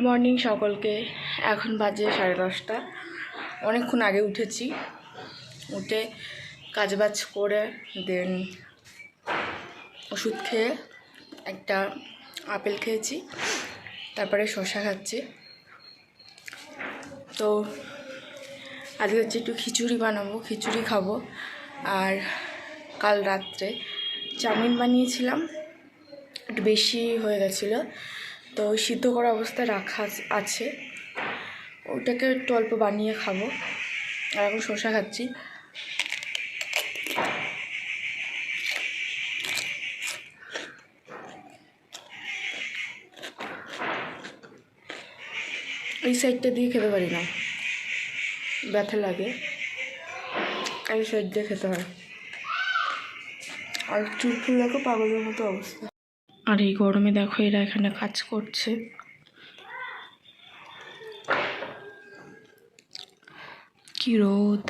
Morning সকলকে। এখন বাজে সাড়ে দশটা। অনেকক্ষণ আগে উঠেছি। উঠে কাজবাজ করে দেন ওষুধ খেয়ে একটা আপেল খেয়েছি, তারপরে শসা খাচ্ছি। তো আজকে হচ্ছে একটু খিচুড়ি বানাবো, খিচুড়ি খাব। আর কাল রাত্রে চাউমিন বানিয়েছিলাম। একটু বেশি হয়ে গেছিল। তো সিদ্ধ করা অবস্থায় রাখা আছে ওটাকে একটু অল্প বানিয়ে খাব। আর এখন শসা খাচ্ছি। এই সাইডটা দিয়ে খেতে পারি না। ব্যথা লাগে। এই সাইড দিয়ে খেতে হয়। আর চুল ফুল দেখো, পাগলের মতো অবস্থা। আর এই গরমে দেখো এরা এখানে কাজ করছে। কি রোদ।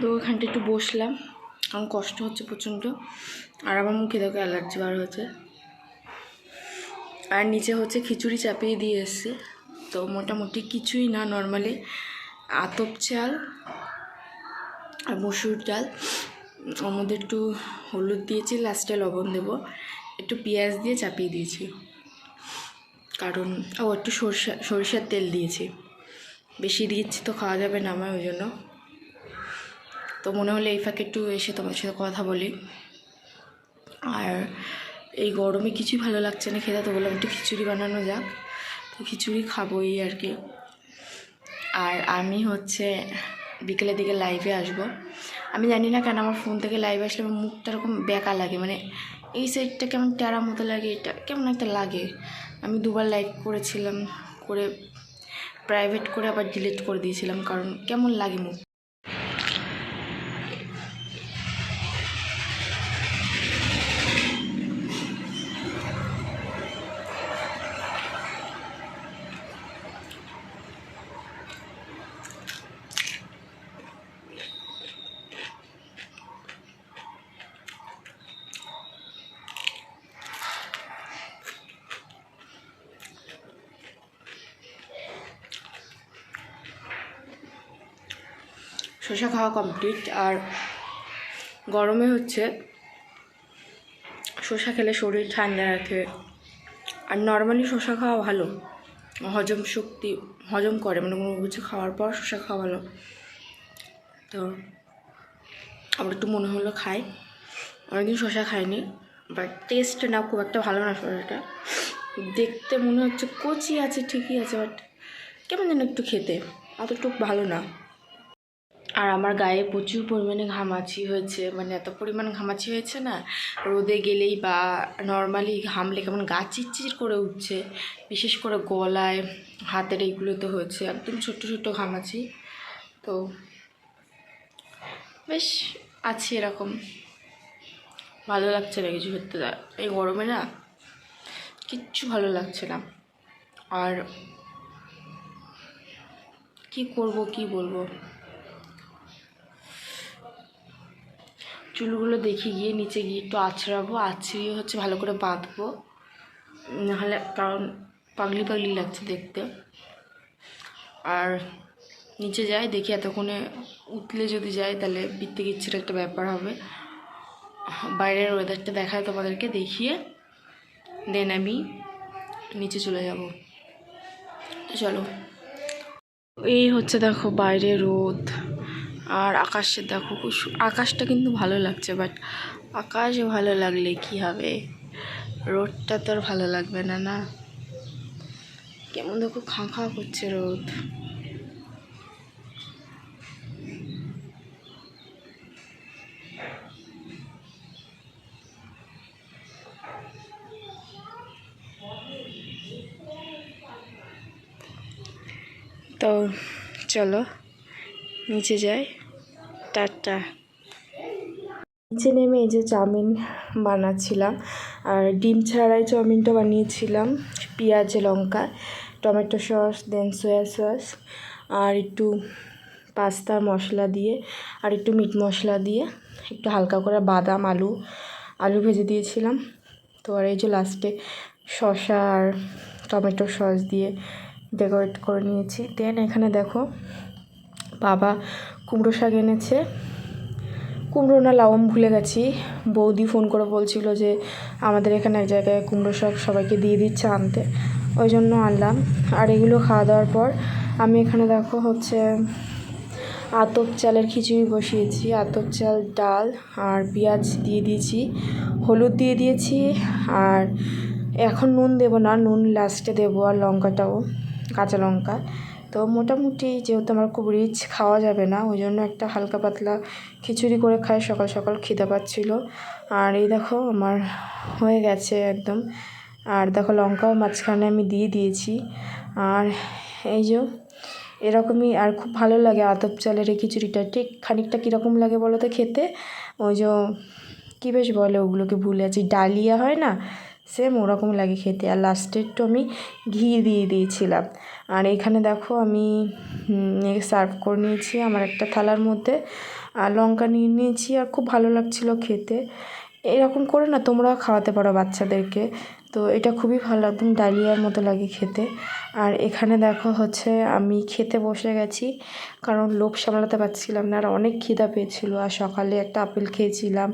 তো ওখানটা একটু বসলাম। কারণ কষ্ট হচ্ছে প্রচণ্ড। আর আমার মুখে দেখো অ্যালার্জি বার হচ্ছে আর নিচে হচ্ছে খিচুড়ি চাপিয়ে দিয়ে এসছে। তো মোটামুটি কিছুই না নর্মালি আতপ চাল আর মসুর ডাল। ওর মধ্যে একটু হলুদ দিয়েছি লাস্টে লবণ দেবো। একটু পেঁয়াজ দিয়ে চাপিয়ে দিয়েছি। কারণ, ও একটু সরষা, সরিষার তেল দিয়েছি। বেশি দিয়েছি তো খাওয়া যাবে না আমার, ওই জন্য। তো মনে হলো এই ফাঁকে একটু এসে তোমার সাথে কথা বলি। আর এই গরমে কিছুই ভালো লাগছে না খেতে, তো বললাম একটু খিচুড়ি বানানো যাক। তো খিচুড়ি খাবোই আর কি। আর আমি হচ্ছে বিকেলের দিকে লাইভে আসব। আমি জানি না কেন আমার ফোন থেকে লাইভে আসলে আমার মুখটা এরকম বেকা লাগে। মানে এই সাইডটা কেমন টেরা মতো লাগে, এটা কেমন একটা লাগে। আমি দুবার লাইভ করেছিলাম, করে প্রাইভেট করে আবার ডিলিট করে দিয়েছিলাম, কারণ কেমন লাগে মুখ শসা খাওয়া কমপ্লিট আর গরমে হচ্ছে শসা খেলে শরীর ঠান্ডা রাখে। আর নর্মালি শসা খাওয়া ভালো। হজম শক্তি, হজম করে মানে কোনো কিছু খাওয়ার পর শসা খাওয়া ভালো। তো আমার একটু মনে হলো খাই। অনেকদিন শসা খাইনি বাট টেস্ট না, খুব একটা ভালো না শসাটা। দেখতে মনে হচ্ছে কচি আছে, ঠিকই আছে বাট কেমন যেন একটু খেতে। অতটুকু ভালো না। আর আমার গায়ে প্রচুর পরিমাণে ঘামাচি হয়েছে মানে এত পরিমাণ ঘামাচি হয়েছে না, রোদে গেলেই বা নর্মালি ঘামলে কেমন গা চিরচির করে উঠছে, বিশেষ করে গলায়, হাতের এইগুলোতে হয়েছে, একদম ছোট্ট ছোট্ট ঘামাচি। তো বেশ, আছি এরকম। ভালো লাগছে না কিছু করতে এই গরমে না কিচ্ছু ভালো লাগছে না। আর কি করব, কি বলব? চুলগুলো দেখে গিয়ে নিচে গিয়ে একটু আছড়াবো, আছড়িয়ে হচ্ছে ভালো করে বাঁধবো। নাহলে কারণ পাগলি পাগলি লাগছে দেখতে। আর নিচে যাই, দেখি এতক্ষণে উঠলে যদি যাই, তাহলে বৃত্তি কিচ্ছুর একটা ব্যাপার হবে। বাইরের ওয়েদারটা দেখায় তোমাদেরকে, দেখিয়ে দেন আমি নিচে চলে যাব। চলো। এই হচ্ছে দেখো বাইরে রোদ। আর আকাশে দেখো খুব আকাশটা কিন্তু ভালো লাগছে বাট আকাশ ভালো লাগলে কি হবে? রোদটা তো আর ভালো লাগবে না না? কেমন দেখো খাঁ খাঁ করছে রোদ। তো চলো, নিচে যাই। টাটা নিচে নেমে এই যে চাউমিন বানাচ্ছিলাম, আর ডিম ছাড়াই চাউমিনটা বানিয়েছিলাম, পেঁয়াজ, লঙ্কা, tomato sauce, then soya sauce, আর একটু পাস্তা মশলা দিয়ে, আর একটু মিট মশলা দিয়ে, একটু হালকা করে বাদাম, আলু আলু ভেজে দিয়েছিলাম। তো আর এই যে লাস্টে শসা আর টমেটো সস দিয়ে ডেকোরেট করে নিয়েছি। দেন এখানে দেখো বাবা কুমড়ো শাক এনেছে। কুমড়ো না লাউ ভুলে গেছি। বৌদি ফোন করে বলছিল যে আমাদের এখানে এক জায়গায় কুমড়ো শাক সবাইকে দিয়ে দিচ্ছে আনতে। ওই জন্য আনলাম। আর এগুলো খাওয়া দাওয়ার পর আমি এখানে দেখো হচ্ছে আতপ চালের খিচুড়ি বসিয়েছি। আতপ চাল, ডাল আর পেঁয়াজ দিয়ে দিয়েছি, হলুদ দিয়ে দিয়েছি আর এখন নুন দেবো না, নুন লাস্টে দেবো আর লঙ্কাটাও, কাঁচা লঙ্কা। তো মোটামুটি যেহেতু আমার খুব রিচ খাওয়া যাবে না ওই জন্য একটা হালকা পাতলা খিচুড়ি করে খাই, সকাল সকাল খিদে পাচ্ছিল। আর এই দেখো আমার হয়ে গেছে একদম। আর দেখো লঙ্কাও মাঝখানে আমি দিয়ে দিয়েছি। আর এই যে এরকমই আর খুব ভালো লাগে আতপ চালের এই খিচুড়িটা। ঠিক খানিকটা কীরকম লাগে বলো তো খেতে? ওই যে কী বেশ বলে ওগুলোকে ভুলে আছি। ডালিয়া হয় না? সেম ওরকম লাগে খেতে। আর লাস্টে একটু আমি ঘি দিয়ে দিয়েছিলাম। আর এখানে দেখো আমি সার্ভ করে নিয়েছি আমার একটা থালার মধ্যে। আর লঙ্কা নিয়ে নিয়েছি আর খুব ভালো লাগছিল খেতে। এরকম করে না তোমরাও খাওয়াতে পারো বাচ্চাদেরকে। তো এটা খুবই ভালো, একদম ডালিয়ার মতো লাগে খেতে। আর এখানে দেখো হচ্ছে আমি খেতে বসে গেছি, কারণ লোভ সামলাতে পারছিলাম না। আর অনেক খিদা পেয়েছিল। আর সকালে একটা আপেল খেয়েছিলাম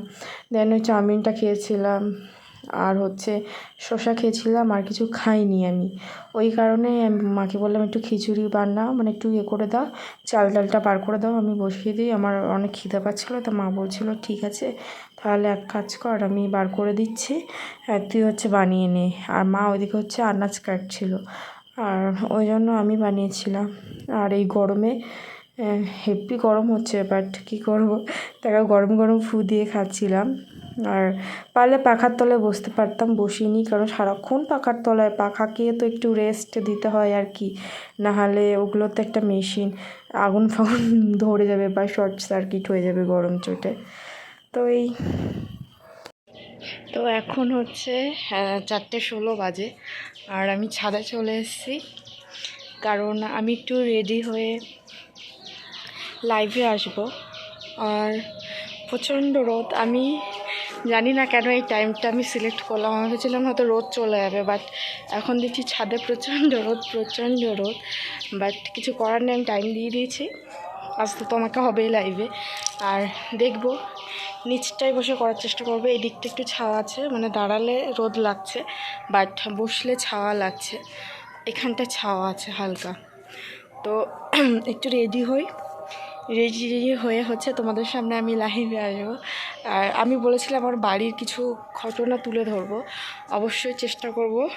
দেন ওই চাউমিনটা খেয়েছিলাম। আর হচ্ছে শসা খেয়েছিলাম আর কিছু খাইনি আমি। ওই কারণে মাকে বললাম, একটু খিচুড়ি বানাও মানে একটু ইয়ে করে দাও, চাল ডালটা বার করে দাও, আমি বসিয়ে দিই। আমার অনেক খিদে পাচ্ছিলো, তো মা বলছিল, ঠিক আছে, তাহলে এক কাজ কর, আমি বার করে দিচ্ছি তুই হচ্ছে বানিয়ে নে। আর মা ওইদিকে হচ্ছে আনাজ কাটছিল। আর ওই জন্য আমি বানিয়েছিলাম। আর এই গরমে হেভি গরম হচ্ছে বাট কী করব? তাকে গরম গরম ফু দিয়ে খাচ্ছিলাম। আর পারলে পাখার তলায় বসতে পারতাম, বসিনি। কারণ সারাক্ষণ পাখার তলায়, পাখাকে তো একটু রেস্ট দিতে হয় আর কি। নাহলে ওগুলো তো একটা মেশিন আগুন ফাগুন ধরে যাবে বা শর্ট সার্কিট হয়ে যাবে গরম চোটে। তো এই। তো এখন হচ্ছে চারটে ষোলো বাজে। আর আমি ছাদে চলে এসেছি। কারণ আমি একটু রেডি হয়ে লাইভে আসব। আর প্রচণ্ড রোদ। আমি জানি না কেন এই টাইমটা আমি সিলেক্ট করলাম। আমি ভেবেছিলাম হয়তো রোদ চলে যাবে বাট এখন দেখছি ছাদে প্রচণ্ড রোদ প্রচণ্ড রোদ। বাট কিছু করার নেই, আমি টাইম দিয়ে দিয়েছি। আসতে তো আমাকে হবেই লাইভে আর দেখব, নিচটায় বসে করার চেষ্টা করবে। এই দিকটা একটু ছাওয়া আছে মানে দাঁড়ালে রোদ লাগছে বাট বসলে ছাওয়া লাগছে। এখানটা ছাওয়া আছে হালকা। তো একটু রেডি হই। রেডি রেডি হয়ে হচ্ছে তোমাদের সামনে আমি লাইভে আসব। আর আমি বলেছিলাম আমার বাড়ির কিছু ঘটনা তুলে ধরবো। অবশ্যই চেষ্টা করব।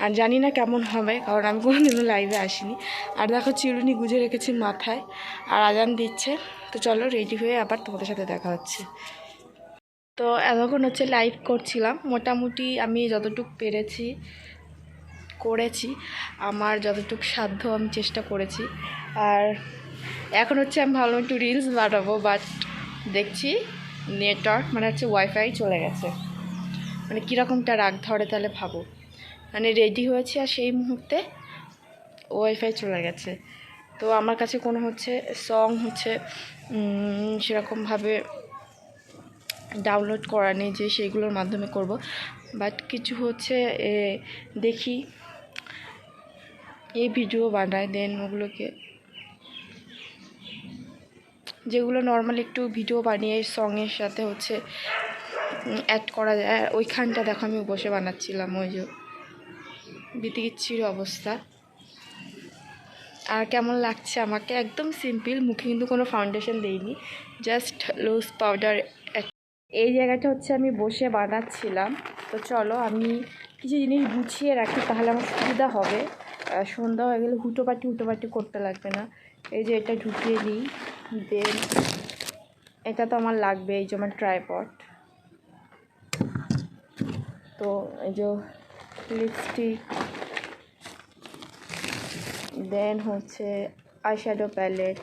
আর জানি না কেমন হবে, কারণ আমি কোনো দিনও লাইভে আসিনি। আর দেখো চিরুনি গুজে রেখেছি মাথায়, আর আজান দিচ্ছে। তো চলো রেডি হয়ে আবার তোমাদের সাথে দেখা হচ্ছে। তো এতক্ষণ হচ্ছে লাইভ করছিলাম। মোটামুটি আমি যতটুকু পেরেছি, করেছি, আমার যতটুকু সাধ্য আমি চেষ্টা করেছি। আর এখন হচ্ছে আমি ভালো একটু রিলস বানাবো বাট দেখছি নেটওয়ার্ক মানে হচ্ছে ওয়াইফাই চলে গেছে। মানে কীরকমটা রাগ ধরে তাহলে ভাবো। মানে রেডি হয়েছি আর সেই মুহূর্তে ওয়াইফাই চলে গেছে। তো আমার কাছে কোনো হচ্ছে সং হচ্ছে সেরকমভাবে ডাউনলোড করা নেই যে সেইগুলোর মাধ্যমে করব। বাট কিছু হচ্ছে দেখি। এই ভিডিও বানায় দেন ওগুলোকে যেগুলো নর্মালি একটু ভিডিও বানিয়ে সঙের সাথে হচ্ছে অ্যাড করা যায়। ওইখানটা দেখো আমি বসে বানাচ্ছিলাম, ওই যে বিতিকিচ্ছির অবস্থা। আর কেমন লাগছে আমাকে? একদম সিম্পল মুখে কিন্তু কোনো ফাউন্ডেশন দেইনি জাস্ট লুজ পাউডার এই জায়গাটা হচ্ছে আমি বসে বানাচ্ছিলাম। তো চলো আমি কিছু জিনিস গুছিয়ে রাখি, তাহলে আমার সুবিধা হবে। সন্ধ্যা হয়ে গেলে হুটোপাটি হুটোপাটি করতে লাগবে না। এই যে এটা ঢুকিয়ে নিই দেন, এটা তো আমার লাগবে, এই যে আমার ট্রাইপড তো এই যে লিপস্টিক দেন হচ্ছে আইশ্যাডো প্যালেট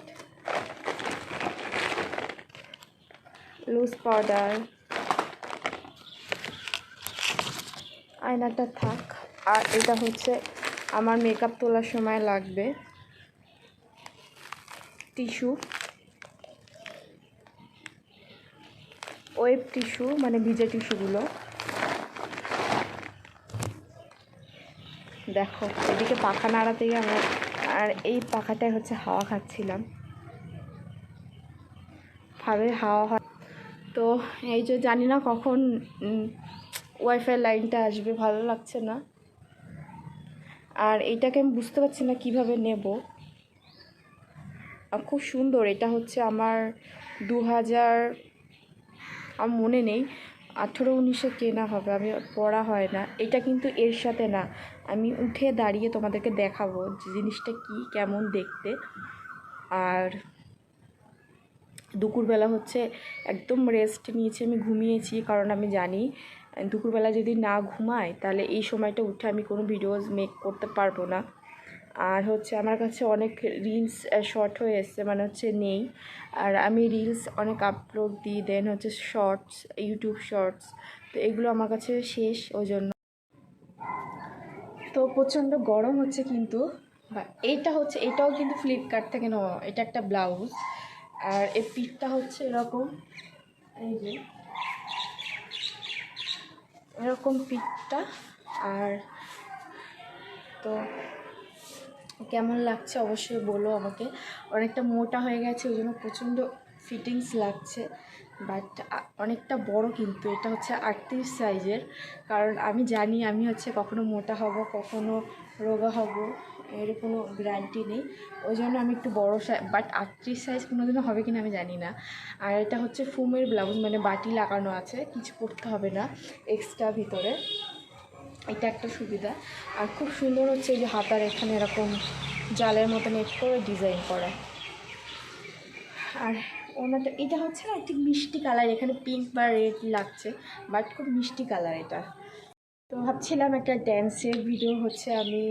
লুজ পাউডার আয়নাটা থাক। আর এটা হচ্ছে আমার মেকআপ তোলার সময় লাগবে। টিস্যু ওয়েব টিস্যু মানে ভিজে টিস্যুগুলো। দেখো, এদিকে পাখা নাড়াতে গিয়ে আমরা আর এই পাখাটাই হচ্ছে হাওয়া খাচ্ছিলাম। ভাবে হাওয়া হয় তো এই যে জানি না কখন ওয়াইফাই লাইনটা আসবে, ভালো লাগছে না। আর এইটাকে আমি বুঝতে পারছি না কীভাবে নেব। খুব সুন্দর, এটা হচ্ছে আমার দু হাজার আমার মনে নেই। আঠেরো উনিশে কেনা হবে? আমি পড়া হয় না। এটা কিন্তু এর সাথে না। আমি উঠে দাঁড়িয়ে তোমাদেরকে দেখাবো যে জিনিসটা কি, কেমন দেখতে। আর দুপুরবেলা হচ্ছে একদম রেস্ট নিয়েছি, আমি ঘুমিয়েছি, কারণ আমি জানি, দুপুরবেলা যদি না ঘুমাই তাহলে এই সময়টা উঠে আমি কোনো ভিডিওস মেক করতে পারব না। আর হচ্ছে আমার কাছে অনেক রিলস শর্ট হয়ে এসছে মানে হচ্ছে নেই। আর আমি রিলস অনেক আপলোড দিই দেন, হচ্ছে শর্টস ইউটিউব শর্টস তো এগুলো আমার কাছে শেষ ওই জন্য তো প্রচণ্ড গরম হচ্ছে কিন্তু, বা এইটা হচ্ছে, এটাও কিন্তু ফ্লিপকার্ট থেকে নেওয়া, এটা একটা ব্লাউজ আর এই পিঠটা হচ্ছে এরকম, এই যে, এরকম পিঠটা। আর তো কেমন লাগছে অবশ্যই বলো আমাকে। অনেকটা মোটা হয়ে গেছে, ওই জন্য প্রচণ্ড ফিটিংস লাগছে। বাট অনেকটা বড় কিন্তু, এটা হচ্ছে আটত্রিশ সাইজের কারণ আমি জানি আমি হচ্ছে কখনো মোটা হব, কখনো রোগা হব, এর কোনো গ্যারান্টি নেই। ওই জন্য আমি একটু বড়ো সাইজ বাট আটত্রিশ সাইজ কোনো দিনও হবে কিনা আমি জানি না। আর এটা হচ্ছে ফুমের ব্লাউজ মানে বাটি লাগানো আছে, কিছু করতে হবে না এক্সট্রা ভিতরে। এটা একটা সুবিধা। আর খুব সুন্দর হচ্ছে এই যে হাতার এখানে এরকম জালের মতন এক করে ডিজাইন করা। আর ওনাটা এটা হচ্ছে না একটি মিষ্টি কালার, এখানে পিঙ্ক বা রেড লাগছে বাট খুব মিষ্টি কালার এটা। তো ভাবছিলাম একটা ড্যান্সের ভিডিও হচ্ছে আমি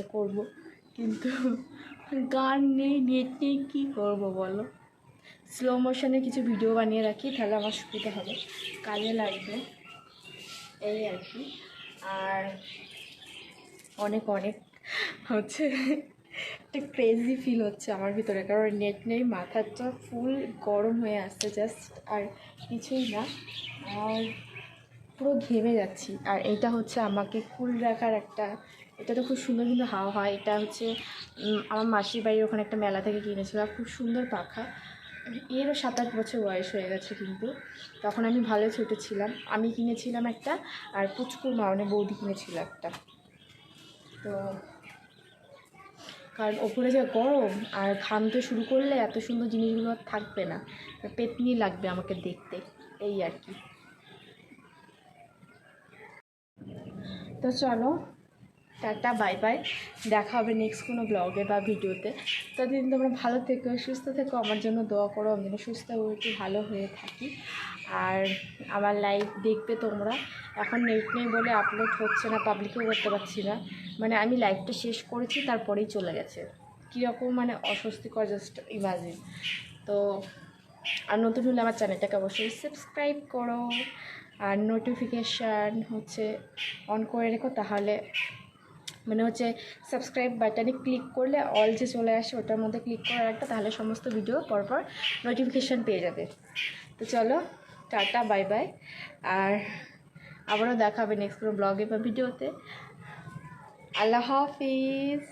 এ করব, কিন্তু গান নেই নেট নেই, কী করব বলো? স্লো মোশনে কিছু ভিডিও বানিয়ে রাখি, তাহলে আমার সুবিধা হবে। কাজে লাগবে। এই আর কি। আর অনেক অনেক হচ্ছে একটা ক্রেজি ফিল হচ্ছে আমার ভিতরে। কারণ নেট নেই, মাথাটা ফুল গরম হয়ে আসছে জাস্ট আর কিছুই না। আর পুরো ঘেমে যাচ্ছি। আর এটা হচ্ছে আমাকে কুল রাখার একটা, এটা তো খুব সুন্দর কিন্তু হাওয়া হয়। এটা হচ্ছে আমার মাসির বাড়ির ওখানে একটা মেলা থেকে কিনেছিলাম খুব সুন্দর পাখা। এরও সাত আট বছর বয়স হয়ে গেছে কিন্তু। তখন আমি ভালো ছোটো ছিলাম। আমি কিনেছিলাম একটা আর পুচকুর মা মানে বৌদি কিনেছিল একটা। তো কারণ ওপরে যা গরম আর ঘামতে শুরু করলে এত সুন্দর জিনিসগুলো আর থাকবে না। পেতনি লাগবে আমাকে দেখতে, এই আর কি। তো চলো টাটা, বাই বাই। দেখা হবে নেক্সট কোনো ব্লগে বা ভিডিওতে। ততদিন তোমরা ভালো থেকো, সুস্থ থেকো, আমার জন্য দোয়া করো, আমি যেন সুস্থ হয়ে একটু ভালো হয়ে থাকি। আর আমার লাইভ দেখবে তোমরা। এখন নেট নেই বলে আপলোড হচ্ছে না পাবলিকও করতে পারছি না। মানে আমি লাইভটা শেষ করেছি, তারপরেই চলে গেছে। কীরকম মানে অস্বস্তিকর জাস্ট ইমাজিন তো আর নতুন হলে আমার চ্যানেলটাকে অবশ্যই সাবস্ক্রাইব করো। আর নোটিফিকেশান হচ্ছে অন করে রেখো, তাহলে মানে হচ্ছে সাবস্ক্রাইব বাটনে ক্লিক করলে অল যে চলে আসে ওটার মধ্যে ক্লিক করে রাখবে তাহলে সমস্ত ভিডিও পরপর নোটিফিকেশান পেয়ে যাবে। তো চলো, টাটা বাই বাই আর আবারও দেখাবে নেক্সট কোনো ব্লগে বা ভিডিওতে আল্লাহ হাফিজ।